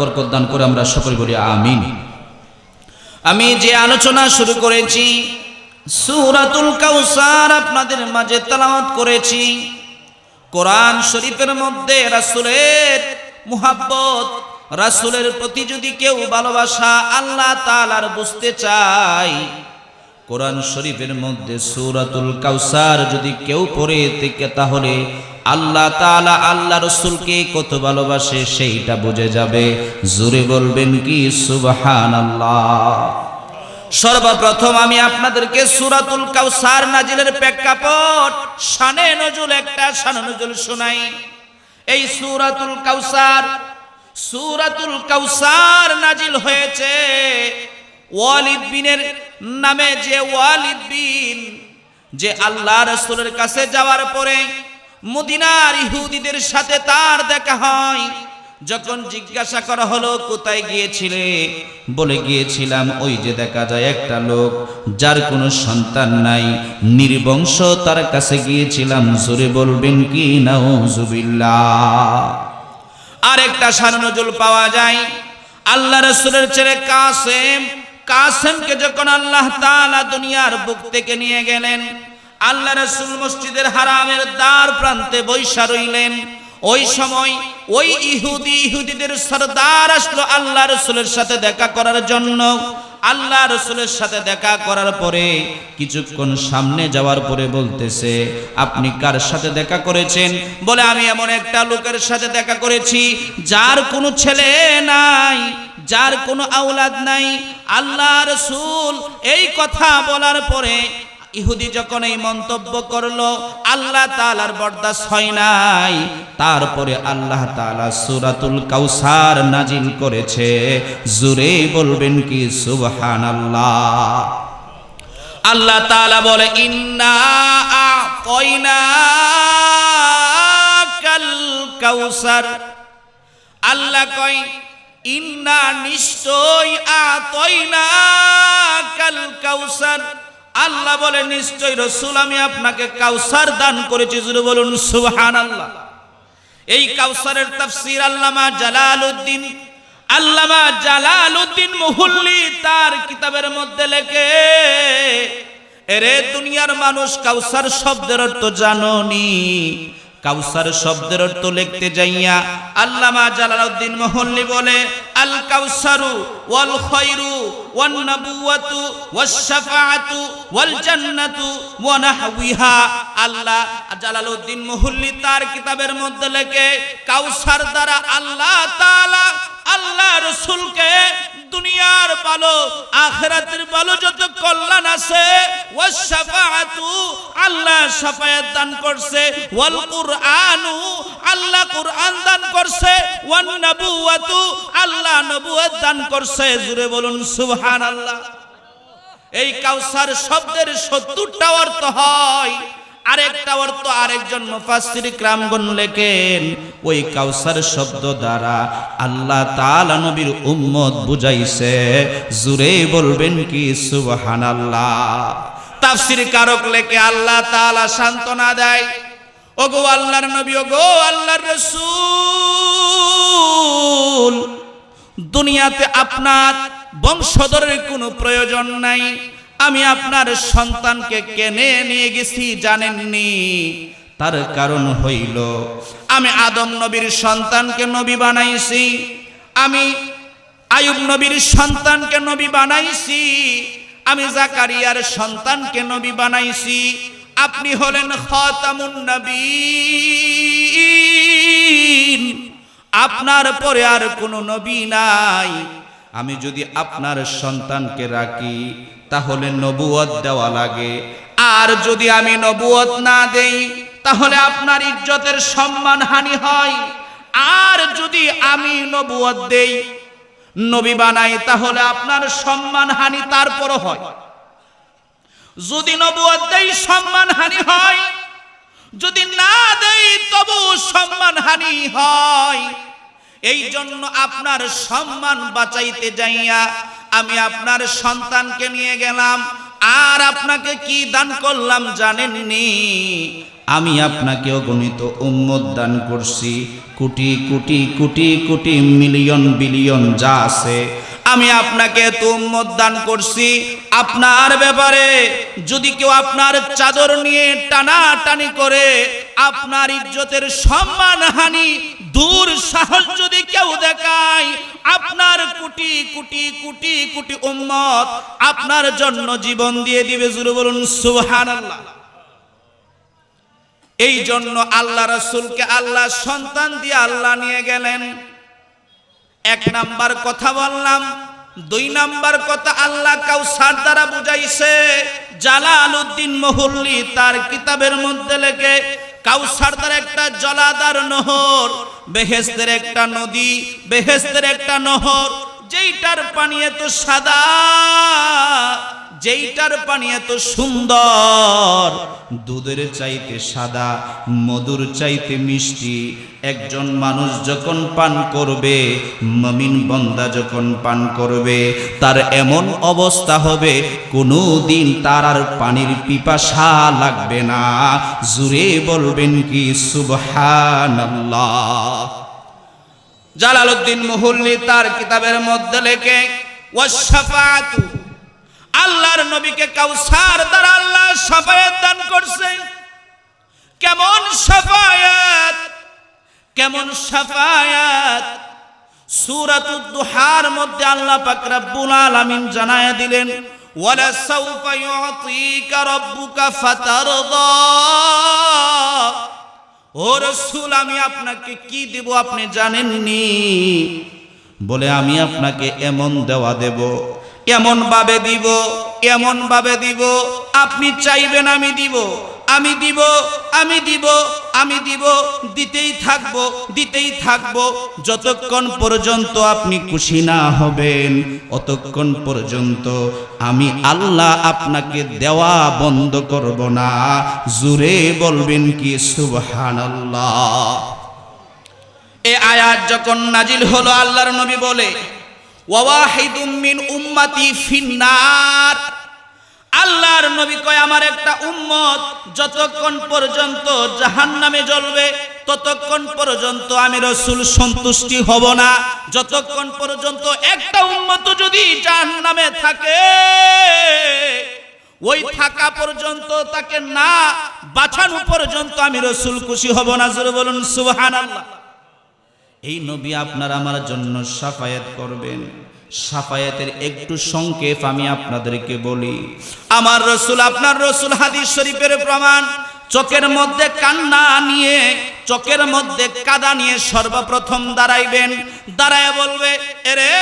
বরকত দান করে আমরা সকলে বলি আমিন। আমি যে আলোচনা শুরু করেছি, সূরাতুল কাউসার আপনাদের মাঝে তেলাওয়াত করেছি। কোরআন শরীফের মধ্যে রাসূলের মুহাব্বত, রাসূলের প্রতি যদি কেউ ভালোবাসা আল্লাহ তাআলার বুঝতে চায় কোরআন শরীফের মধ্যে সুরাতুল কাউসার যদি কেউ পড়ে থেকে তাহলে আল্লাহ তাআলা আল্লাহ রসুলকে কত ভালোবাসে সেইটা বুঝে যাবে। জোরে বলবেন কি? সুবাহান আল্লাহ সর্বপ্রথম আমি আপনাদেরকে সূরাতুল কাউসার নাজিলের প্রেক্ষাপট সানে নজুল একটা শানে নজুল শোনাই। এই সুরাতুল কাউসার সুরাতুল কাউসার নাজিল হয়েছে ওয়ালিদ বিনের নামে যে ওয়ালিদ বিন, যে আল্লাহ রসুলের কাছে যাওয়ার পরে মদিনার ইহুদিদের সাথে তার দেখা হয়। যখন জিজ্ঞাসা করা হলো, কোথায় গিয়েছিলে? বলে গিয়েছিলাম, ওই যে দেখা যায় একটা লোক, যার কোনো সন্তান নাই। নির্বংশ তার কাছে গিয়েছিলাম, জোরে বলবেন কি? নাউজুবিল্লাহ। আর একটা সারনজুল পাওয়া যায়। আল্লাহ রসুলের ছেলে কাসেম কাসেমকে যখন আল্লাহ তাআলা দুনিয়ার বুক থেকে নিয়ে গেলেন, আল্লাহ রসুল মসজিদের হারামের দ্বার প্রান্তে বৈশা রইলেন। ওই সময় ওই ইহুদি ইহুদিদের সর্দার আসলো আল্লাহ রসুলের সাথে দেখা করার জন্য। আল্লাহ রসুলের সাথে দেখা করার পরে কিছুক্ষণ সামনে যাওয়ার পরে বলতেছে, আপনি কার সাথে দেখা করেছেন? বলে, আমি এমন একটা লোকের সাথে দেখা করেছি যার কোনো ছেলে নাই। যার কোনো আওলাদ নাই, আল্লাহ রসুল এই কথা বলার পরে ইহুদি যখন এই মন্তব্য করল, আল্লাহ তালার বরদাস হয় নাই। তারপরে আল্লাহ তালা সুরাতুল কাউসার নাজিল করেছে। জুরে বলবেন কি? সুবহান আল্লাহ আল্লাহ তালা বলে, ইন্না কাল কাউসার আল্লাহ কয় ইন্না নিশ্চয় আতইনা কাল কাউসার। আল্লাহ বলে নিশ্চয় রসুল, আমি আপনাকে কাউসার দান করেছি। জুড়ে বলুন সুবহান আল্লাহ এই কাউসারের তাফসির আল্লামা জালালউদ্দিন। আল্লামা জালালউদ্দিন মুহুল্লি তার কিতাবের মধ্যে লেখে, এরে দুনিয়ার মানুষ, কাউসার শব্দের অর্থ জাননি। কাউসার শব্দের অর্থ লিখতে যাইয়া আল্লামা জালালউদ্দিন মোহল্লি বলে আল কাউসারু ওয়াল খৈরু ওয়ান নবুওয়াতু ওয়াস শাফাআতু ওয়াল জান্নাতু ওয়া নাহওয়িহা আল্লাহ জালালউদ্দিন মোহল্লি তার কিতাবের মধ্যে লেখে, কাউসার দ্বারা আল্লাহ তাআলা আল্লাহ রসুলকে দুনিয়ার ভালো, আখেরাতের ভালো যত কল্যাণ আছে ওয়া শাফাআতু আল্লাহ শাফায়াত দান করছে ওয়াল কুরআনু আল্লাহ কুরআন দান করছে ওয়ান নবুওয়াতু আল্লাহ নবুয়ত দান করছে। জুড়ে বলুন, সুবহানাল্লাহ। এই কাউসার শব্দের সত্তরটা অর্থ হয়। আরেকটা অর্থ আরেকজন মুফাসসির ক্রামগণ লেখেন, ওই কাউসার শব্দ দ্বারা আল্লাহ তাআলা নবীর উম্মত বুঝাইছে। জুরে বলবেন কি, সুবহানাল্লাহ। তাফসির কারক লেখে, আল্লাহ তাআলা সান্ত্বনা দেয়, ওগো আল্লাহর নবী, ওগো আল্লাহর রাসূল, দুনিয়াতে আপনার বংশধরের কোনো প্রয়োজন নাই। আমি আপনার সন্তানকে কেনে নিয়ে গেছি জানেননি। তার কারণ হইল, আমি আদম নবীর সন্তানকে নবী বানাইছি। আমি আয়ুব নবীর সন্তানকে নবী বানাইছি। আমি জাকারিয়ার সন্তানকে নবী বানাইছি। আপনি হলেন খতামুন নবী আপনার পরে আর কোনো নবী নাই। আমি যদি আপনার সন্তানকে রাখি, তাহলে নবুয়ত দেওয়া লাগে। আর যদি আমি নবুয়ত না দেই, তাহলে আপনার ইজ্জতের সম্মান হানি হয়। আর যদি আমি নবুয়ত দেই, নবী বানাই, তাহলে আপনার সম্মান হানি তারপরও হয়। যদি নবুয়ত দেই, সম্মান হানি হয়। যদি না দেই তবু সম্মান হানি হয়। এই জন্য আপনার সম্মান বাঁচাইতে যাইয়া আমি আপনার সন্তানকে নিয়ে গেলাম। আর আপনাকে কি দান করলাম জানেননি? আমি আপনাকে অগণিত উম্মত দান করছি। কোটি কোটি কোটি কোটি মিলিয়ন, বিলিয়ন যা আছে। আমি আপনাকে এত উম্মত দান করছি। আপনার ব্যাপারে যদি কেউ আপনার চাদর নিয়ে টানাটানি করে, আপনার ইজ্জতের সম্মান হানি, দূর সাহস যদি কেউ দেখায়, আপনার কোটি কোটি কোটি কোটি উম্মত আপনার জন্য জীবন দিয়ে দিবে। জুড়ে বলুন, সুবহানাল্লাহ। এই জন্য আল্লাহ রসুলকে আল্লাহ সন্তান দিয়ে আল্লাহ নিয়ে গেলেন। এক নাম্বার কথা বললাম, দুই নাম্বার কথা আল্লাহ কাউসার দ্বারা বুঝাইছে জালাল উদ্দিন মহুল্লি তার কিতাবের মধ্যে লেখে, কাউসার দ্বারা একটা জলাদার নহর বেহেস্তের একটা নদী বেহেস্তের একটা নহর, যেইটার পানি এত সাদা যেইটার পানি এত সুন্দর, দুধের চাইতে সাদা, মধুর চাইতে মিষ্টি। একজন মানুষ যখন পান করবে, মমিন বন্দা যখন পান করবে, তার এমন অবস্থা হবে কোনো দিন তার আর পানির পিপাসা লাগবে না। জুড়ে বলবেন কি, সুবহানাল্লাহ। জালালউদ্দিন মুহুল্লি তার কিতাবের মধ্যে লেখে ওয়াশফাআতু আল্লাহর নবীকে কাউসার দ্বারা আল্লাহ সাফায়াত দান করছে। কেমন সাফায়াত কেমন সাফায়াত সূরাতুদ দুহার মধ্যে আল্লাহ পাক রব্বুল আলামিন জানায়া দিলেন, ওয়ালা সাউফা ইউতিকা রাব্বুকা ফাতারদা। ও রসুল, আমি আপনাকে কি দেব আপনি জানেননি? বলে, আমি আপনাকে এমন দেওয়া দেব এমন ভাবে দিব, এমন ভাবে দিব, আপনি চাইবেন আমি দিব আমি দিব আমি দিব আমি দিব, দিতেই থাকব দিতেই থাকব, যতক্ষণ পর্যন্ত আপনি খুশি না হবেন, অতক্ষণ পর্যন্ত আমি আল্লাহ আপনাকে দেওয়া বন্ধ করব না। জুরে বলবেন কি, সুবহানাল্লাহ। এ আয়াত যখন নাজিল হলো, আল্লাহর নবী বলে ওয়াহিদুম মিন উম্মতি আল্লাহর নবী কয়, আমার একটা উম্মত, যতক্ষণ পর্যন্ত জাহান্নামে জ্বলবে, ততক্ষণ পর্যন্ত আমি রসুল সন্তুষ্টি হব না। যতক্ষণ পর্যন্ত একটা উম্মত যদি জাহান্নামে থাকে, ওই থাকা পর্যন্ত তাকে না বাঁচানো পর্যন্ত আমি রসুল খুশি হব না। জোরে বলুন, সুবহানাল্লাহ। এই নবী আপনার আমার জন্য সাফায়াত করবেন। সাফায়াতের একটু সংক্ষেপ আমি আপনাদেরকে বলি। আমার রসুল, আপনার রসুল হাদিস শরীফের প্রমাণ, চোখের মধ্যে কান্না নিয়ে চোখের মধ্যে কাদা নিয়ে সর্বপ্রথম দাঁড়াইবেন। দাঁড়ায় বলবে, এরে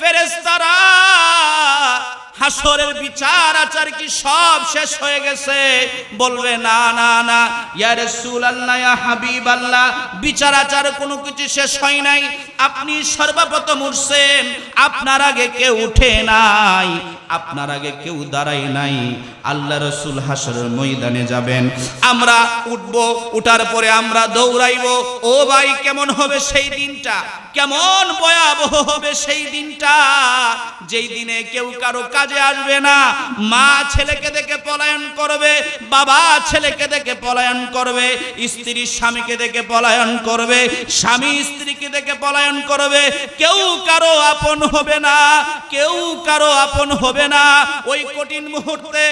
ফেরেস্তারা হাসরের বিচার আচার কি সব শেষ হয়ে গেছে? বলবে, না না না, ইয়া রাসূলুল্লাহ, ইয়া হাবিবাল্লাহ, বিচার আচার কোনো কিছু শেষ হয় নাই। আপনি সর্বপ্রথম উঠছেন, আপনার আগে কেউ উঠে নাই, আপনার আগে কেউ দাঁড়ায় নাই। আল্লাহ রসুল হাসরের ময়দানে যাবেন। আমরা উঠব, উঠার পরে আমরা দৌড়াইব। ও ভাই, কেমন হবে সেই দিনটা? কেমন ভয়াবহ হবে সেই দিনটা? যেই দিনে কেউ কারও কাজে আসবে না, মা ছেলেকে দেখে পলায়ন করবে, বাবা ছেলেকে দেখে পলায়ন করবে, স্ত্রী স্বামীকে দেখে পলায়ন করবে, স্বামী স্ত্রীকে দেখে পলায়ন করবে। কেউ কারও আপন হবে না, কেউ কারও আপন হবে না। ওই কঠিন মুহূর্তে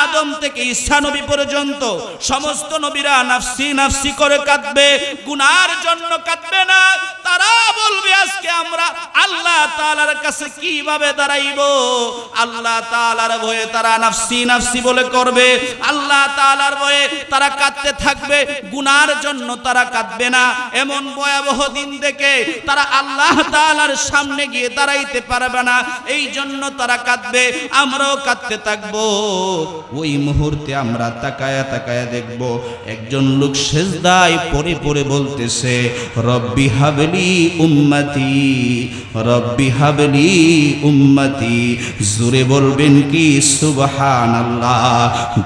আদম থেকে ঈসা নবী পর্যন্ত সমস্ত নবীরা নাফসি নাফসি করে কাঁদবে গুনার জন্য কাঁদবে না। তারা বলবে, আজকে আমরা আল্লাহ তাআলার কাছে কীভাবে দাঁড়াইব? আল্লাহ তাআলার ভয়ে তারা নাফসি নাফসি বলে করবে। আল্লাহ তাআলার ভয়ে তারা কাঁদতে থাকবে। গুনার জন্য তারা কাঁদবে না। এমন ভয়াবহ দিন দেখে তারা আল্লাহ তাআলার সামনে গিয়ে দাঁড়াইতে পারবে না। এই জন্য তারা কাঁদবে। আমরাও কাঁদতে থাকব। ওই মুহূর্তে আমরা তাকায়া তাকায়া দেখব, একজন লোক সেজদায় পড়ে পরে বলতেছে, রব্বি হাবলি উম্মতি, রব্বি হাবলি উম্মতি। জুরে বলবেন কি সুবহান আল্লাহ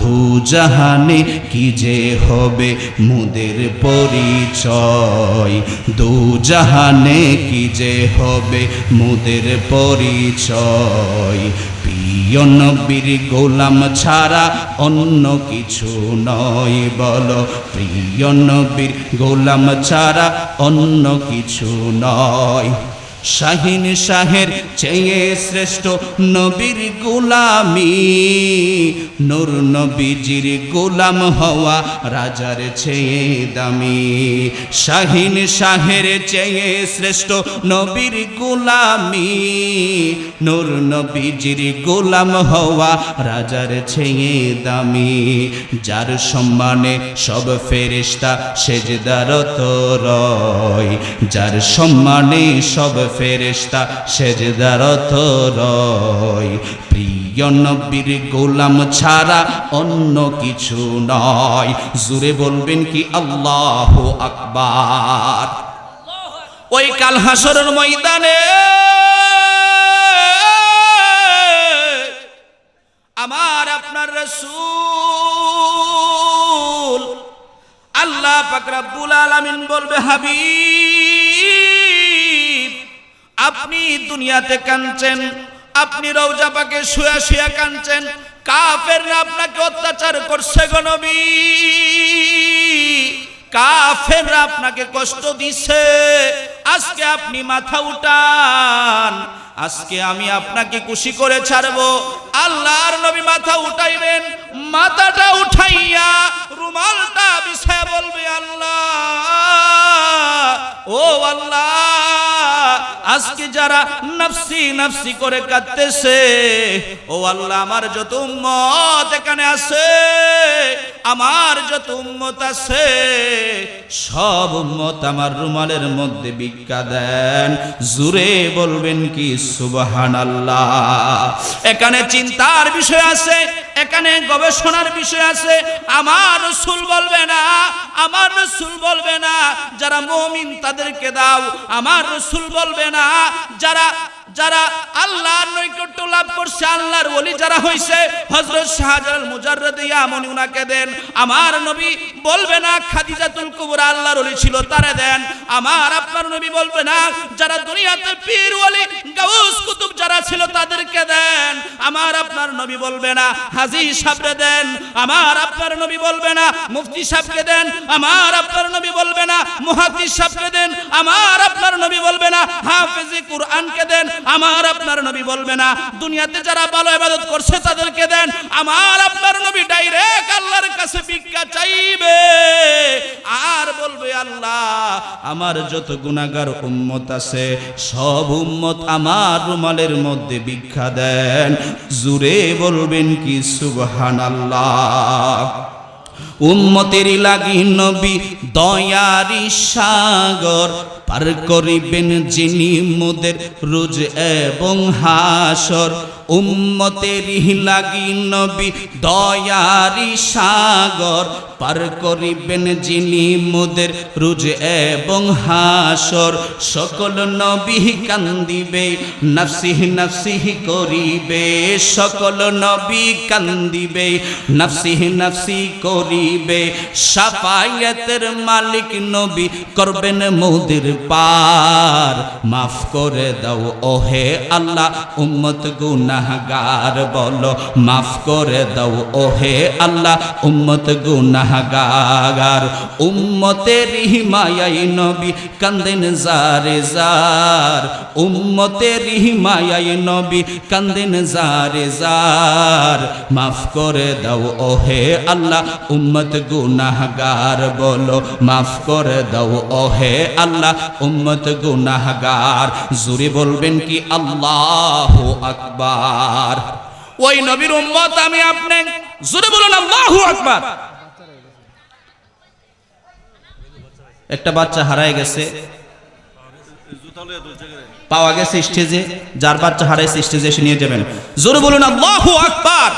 দু জাহানে কি যে হবে মুদের পরিচয়। দু জাহানে কি যে হবে মুদের পরিচয়। প্রিয় নবীর গোলাম ছাড়া অন্য কিছু নয়, বলো। প্রিয় নবীর গোলাম ছাড়া অন্য কিছু নয়। শাহিন শাহের চেয়ে শ্রেষ্ঠ নবীর গোলামি। নূর নবীজির গোলাম হওয়া রাজার চেয়ে দামি। শাহিন শাহের চেয়ে শ্রেষ্ঠ নবীর গোলামি। নূর নবীজির গোলাম হওয়া রাজার চেয়ে দামি। যার সম্মানে সব ফেরেশতা সেজদারত রয়। যার সম্মানে সব ফেরেশতা সেজদারত রয় প্রিয় নবীর গোলাম ছাড়া অন্য কিছু নয়। জুড়ে বলবেন কি আল্লাহ আকবার। ওই কাল হাসরের ময়দানে আমার আপনার রসুল আল্লাহ পাকরাবুল আলামিন বলবে, হাবিব আপনি দুনিয়াতে কাঁদছেন, আপনি রৌজা পাকে শুয়া শুয়া কাঁদছেন, কাফেররা আপনাকে অত্যাচার করছে গণবি কাফেররা আপনাকে কষ্ট দিছে, আজকে আপনি মাথা উঠান, আজকে আমি আপনাকে খুশি করে ছাড়বো। আল্লাহর নবী মাথা উঠাইবেন, মাথাটা উঠাইয়া রুমালটা বিষয় বলবে, আল্লাহ, ও আল্লাহ, আজকে যারা নফসি নফসি করে কাঁদতেছে, ও আল্লাহ, আমার যত উম্মত এখানে আছে, আমার যত উম্মত আছে, সব উম্মত আমার রুমালের মধ্যে ভিক্ষা দেন। জুরে বলবেন কি সুবহান আল্লাহ এখানে চিন্তার বিষয় আছে, এখানে গবেষণার বিষয় আছে। আমার রসুল বলবে না, আমার রসুল বলবে না, যারা মমিন তাদেরকে দাও। আমার রসুল বলবে না, যারা যারা আল্লাহর নৈকট্য লাভ করছে, আল্লাহর ওলি যারা হইছে, হযরত শাহজালাল মুজাররদ ইয়ামনি উনাকে দেন। আমার নবী বলবে না, খাদিজাতুল কুবরা আল্লাহর ওলি ছিল, তারে দেন। আমার, আপনার নবী বলবে না, যারা দুনিয়াতে পীর, ওলি, গাউস, কুতুব যারা ছিল, তাদেরকে দেন। আমার, আপনার নবী বলবে না, হাজি সাহেবরে দেন। আমার, আপনার নবী বলবে না, মুফতি সাহেবকে দেন। আমার, আপনার নবী বলবে না, মুহাদ্দিস সাহেবকে দেন। আমার, আপনার নবী বলবে না, হাফেজি কুরআনকে দেন। আমার আপনার নবী বলবে না। দুনিয়াতে যারা ভালো ইবাদত করছে, তাদেরকে দেন। আমার আপনার নবী ডাইরেক্ট আল্লাহর কাছে ভিক্ষা চাইবে। আর বলবে, আল্লাহ, আমার যত গুনাহগার উম্মত আছে, সব উম্মত আমার রুমালের মধ্যে ভিক্ষা দেন। জুরে বলবেন কি, সুবহানাল্লাহ। উম্মতের লাগি নবী দয়ারি সাগর পার করিবেন যিনি মোদের রোজ এবং হাসর। উম্মতের লাগি নবী দয়ারি সাগর পার করিবেন যিনি মোদের রোজ এবং হাসর। সকল নবী কান্দিবে নাফসি নাফসি করিবে। সকল নবী কান্দিবে নাফসি নাফসি করিবে। সাফায়াতের মালিক নবী করবেন মোদের পার। মাফ করে দাও, ওহে আল্লাহ, উম্মত গুনাহগার বলো, মাফ করে দাও। ওহে আল্লাহ, উম্মত গুনাহগার, উম্মতের হিমায়াই নবী কান্দেন জারে জার উম্মতের হিমায়াই নবী কান্দেন জারে জার মাফ করে দাও, ওহে আল্লাহ, উম্মত গুনাহগার বলো, মাফ করে দাও, ওহে আল্লাহ, উম্মত গুনাহগার। জুড়ে বলবেন কি, আল্লাহ আকবার। ওই নবীর উম্মত আমি আপনি জুড়ে বলুন, আল্লাহ আকবার। একটা বাচ্চা হারায় গেছে, পাওয়া গেছে স্টেজে, যার বাচ্চা হারাইছে স্টেজে এসে নিয়ে যাবেন। জোরে বলুন, আল্লাহ আকবার।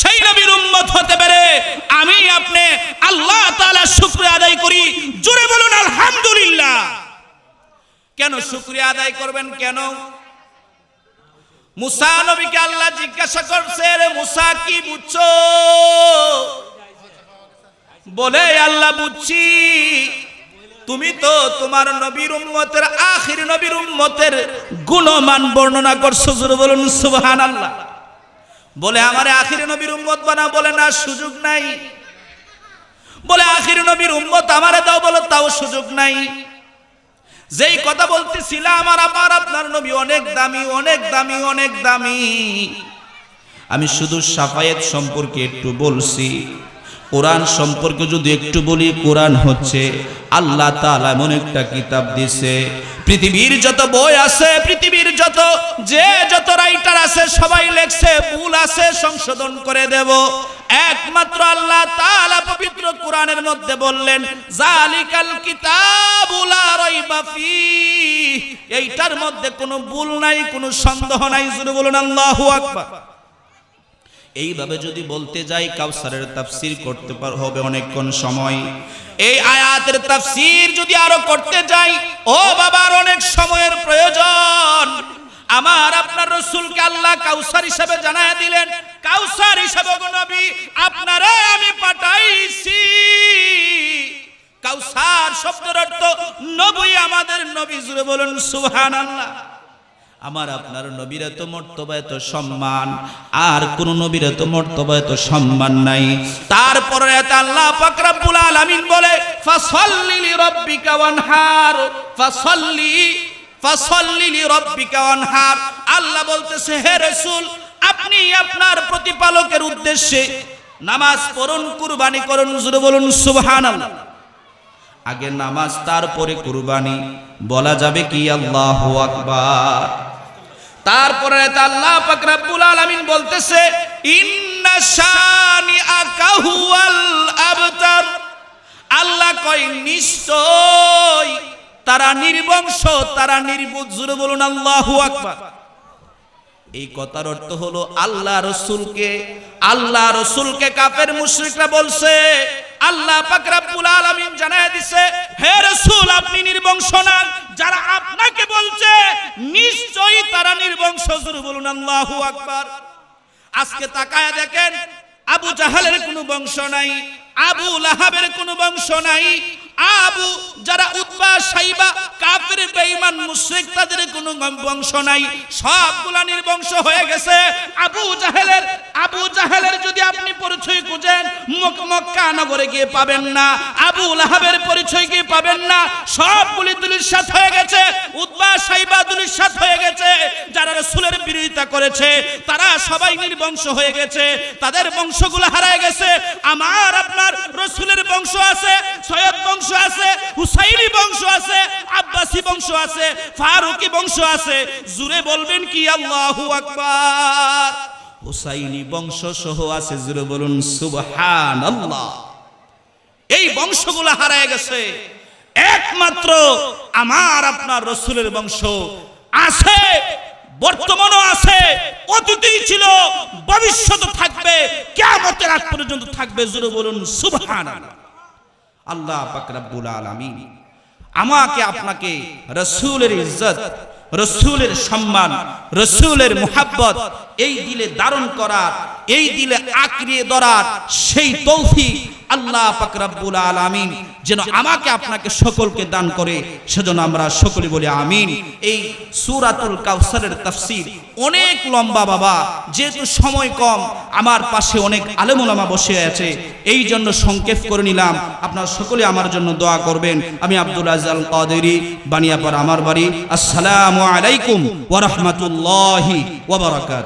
সেই নবীর উম্মত হতে পারে আমি আপনি আল্লাহ তাআলা শুকরিয়া আদায় করি। জোরে বলুন, আলহামদুলিল্লাহ। কেন শুকরিয়া আদায় করবেন? কেন? মুসা নবীকে আল্লাহ জিজ্ঞাসা করছে, রে মুসা, কি বুঝছ? বলে, আল্লাহ বুঝছি। তুমি তো তোমার নবীর উম্মতের, আখির নবীর উম্মতের গুণমান বর্ণনা করছ, জোরে বলুন, সুবহানাল্লাহ। বলে, আমারে আখির নবীর উম্মত বানা, বলে, না, সুযোগ নাই। বলে, আখির নবীর উম্মত আমারে দাও, বলো, তাও সুযোগ নাই। যেই কথা বলতেছিলাম আমার আমার আপনার নবী অনেক দামি অনেক দামি অনেক দামি। আমি শুধু সাফায়েত সম্পর্কে একটু বলছি। কোরআন সম্পর্কে যদি একটু বলি, কোরআন হচ্ছে আল্লাহ তাআলা এমন একটা কিতাব দিছে। পৃথিবীর যত বই আছে, পৃথিবীর যত, যে যত রাইটার আছে, সবাই লেখছে, ভুল আছে, সংশোধন করে দেব। একমাত্র আল্লাহ তাআলা পবিত্র কোরআনের মধ্যে বললেন, জালিকাল কিতাবুল রাইবা ফীহ। এইটার মধ্যে কোনো ভুল নাই, কোনো সন্দেহ নাই জুড়ে বলুন, আল্লাহু আকবার। এইভাবে যদি বলতে যাই, কাউসারের তাফসির করতে পার হবে অনেকক্ষণ সময়। এই আয়াতের তাফসির যদি আরও করতে যাই, ও বাবার অনেক সময়ের প্রয়োজন। আমার আপনার রসুলকে আল্লাহ কাউসার হিসাবে জানায় দিলেন। কাউসার হিসাবে নবী, আপনারে আমি পাঠাইছি। কাউসার শব্দের অর্থ, নবী আমাদের নবী, জুড়ে বলুন, সুবহানাল্লাহ। আমার আপনার নবীর এত মর্তবা, এত সম্মান, আর কোন নবীর এত মর্তবা, এত সম্মান নাই। তারপরে এত আল্লাহ পাক রব্বুল আলামিন বলে, ফাসাল্লি লিরাব্বিকা ওয়ানহার, ফাসাল্লি ফাসাল্লি লিরাব্বিকা ওয়ানহার। আল্লাহ বলতেছে, হে রাসূল, আপনি আপনার প্রতিপালকের উদ্দেশ্যে নামাজ পড়ুন, কুরবানি করুন জুড়ে বলুন, সুবহানাল্লাহ। আগে নামাজ, তারপরে কুরবানি, বলা যাবে কি? আল্লাহু আকবার। তারপরে আল্লাহ পাক রব্বুল আলামিন বলতেছে, ইন্না শানি আকাহুয়াল আবতার। আল্লাহ কয়, নিশ্চয় তারা নির্বংশ, তারা নির্বুধ। জুড়ে বলুন, আল্লাহু আকবার। এই কথার অর্থ হলো, আল্লাহ রসুলকে আল্লাহ রসুলকে কাফের মুশরিকরা বলছে, আল্লাহ পাক রব্বুল আলামিন জানায় দিছে, হে রাসূল, আপনি নির্বংশ না। যারা আপনাকে বলছে, নিশ্চয়ই তারা নির্বংশ। জোরে বলুন, আল্লাহু আকবার। আজকে তাকায় দেখেন, আবু জাহালের কোনো বংশ নাই, আবু লাহাবের কোনো বংশ নাই আবু যারা উতবা সাইবা কাফের, বেঈমান, মুশরিক, তাদের কোনো বংশ নাই। সবগুলা নির্বংশ হয়ে গেছে। আবু জাহেলের আবু জাহেলের যদি আপনি পরিচয় খুঁজেন, মক- মক্কা নগরে গিয়ে পাবেন না। আবু লাহাবের পরিচয় গিয়ে পাবেন না। সবগুলি সাথ হয়ে গেছে। উতবা সাইবা সাথ হয়ে গেছে। যারা রাসূলের বিরোধিতা করেছে, তারা সবাই নির্বংশ হয়ে গেছে। তাদের বংশগুলো হারায় গেছে। আমার, আপনার, রসুলের বংশ আছে, সৈয়দ বংশ আছে, হুসাইনি বংশ আছে আব্বাসি বংশ আছে, ফারুকি বংশ আছে জুরে বলবেন কি আল্লাহু আকবার? হুসাইনি বংশ সহ আছে জুরে বলুন সুবহানাল্লাহ। এই বংশগুলো হারায় গেছে। একমাত্র আমার আপনার রসুলের বংশ আছে, বর্তমানও আছে, অতীতেই ছিল ভবিষ্যৎ থাকবে, কিয়ামতের আগ পর্যন্ত থাকবে জোরে বলুন সুবহানাল্লাহ। আল্লাহ পাক রব্বুল আলামিন আমাকে আপনাকে রসুলের ইজ্জত, রসুলের সম্মান, রসুলের মুহাব্বত, এই দিলে দারণ করার, এই দিলে আঁকড়িয়ে ধরার সেই তৌফিক আল্লাহ পাক রব্বুল আলামিন যেন আমাকে আপনাকে সকলকে দান করে, সেজন্য আমরা সকলে বলি আমিন। এই সূরাতুল কাউসারের তাফসীর অনেক লম্বা বাবা, যেহেতু সময় কম, আমার পাশে অনেক আলেমুলামা বসে আছে এই জন্য সংক্ষেপ করে নিলাম। আপনারা সকলে আমার জন্য দোয়া করবেন। আমি আব্দুল আজাল কাদেরি বানিয়াপাড়া আমার বাড়ি। আসসালামু আলাইকুম ওয়া রাহমাতুল্লাহি ওয়া বারাকাতুহু